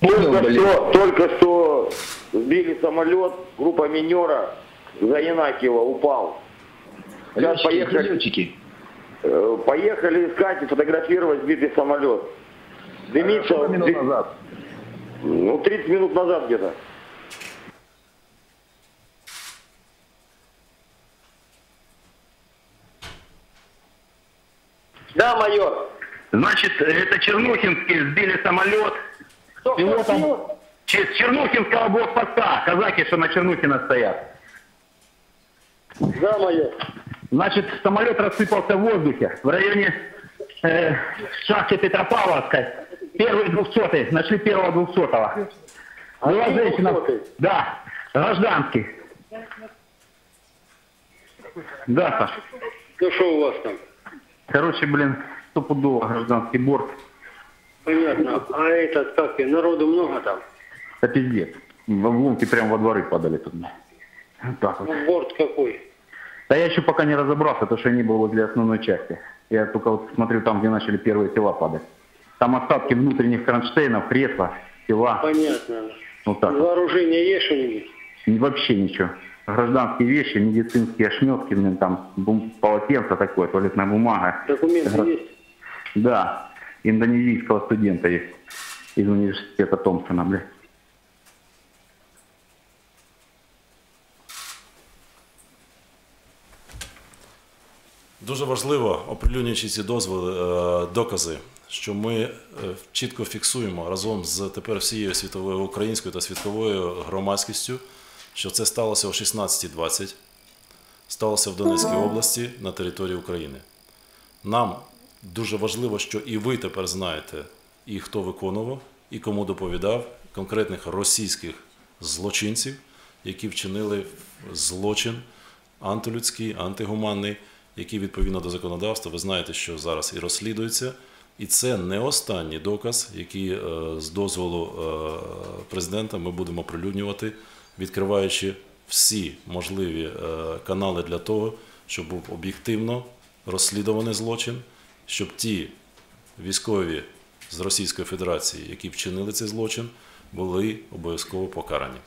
Понял, Только блин. что, только что сбили самолет, группа минера за Янакиева упал. Сейчас Летчики, поехали, летчики. э, поехали искать и фотографировать сбитый самолет. Дымится, Сколько минут назад? ну 30 минут назад где-то. Да, майор. Значит, это Чернухинские сбили самолет. Кто, кто Пилотом с Чернухинского блокпоста. Казаки, что на Чернухина стоят. Да, майор. Значит, самолет рассыпался в воздухе в районе э, шахты Петропавловской. Первый двухсотый. Нашли первого двухсотого. Была Один женщина. 200-й? Да, гражданский. Да, Саш. Ну что у вас там? Короче, блин, стопудово гражданский борт. Понятно. А этот, как народу много там? Это пиздец. В обломки прямо во дворы падали тут. Вот так вот. Ну, борт какой? Да я еще пока не разобрался, потому что я не был возле основной части. Я только вот смотрю там, где начали первые тела падать. Там остатки внутренних кронштейнов, кресла, тела. Понятно. Вот так. вот. Вооружение есть что-нибудь? И Вообще ничего. Гражданские вещи, медицинские ошметки, блин, там бум- полотенце такое, туалетная бумага. Документы Гра- есть? Да, индонезийского студента есть из университета Томпсона, блин. Дуже важливо, оприлюднюючи ці дозволи, е, докази, що ми е, чітко фіксуємо разом з тепер всією світовою українською та світовою громадськістю, що це сталося о 16.20, сталося в Донецькій області на території України. Нам дуже важливо, що і ви тепер знаєте, і хто виконував, і кому доповідав конкретних російських злочинців, які вчинили злочин антилюдський, антигуманний, який відповідно до законодавства, ви знаєте, що зараз і розслідується. І це не останній доказ, який е, з дозволу е, президента ми будемо прилюднювати, відкриваючи всі можливі е, канали для того, щоб був об'єктивно розслідуваний злочин, щоб ті військові з Російської Федерації, які вчинили цей злочин, були обов'язково покарані.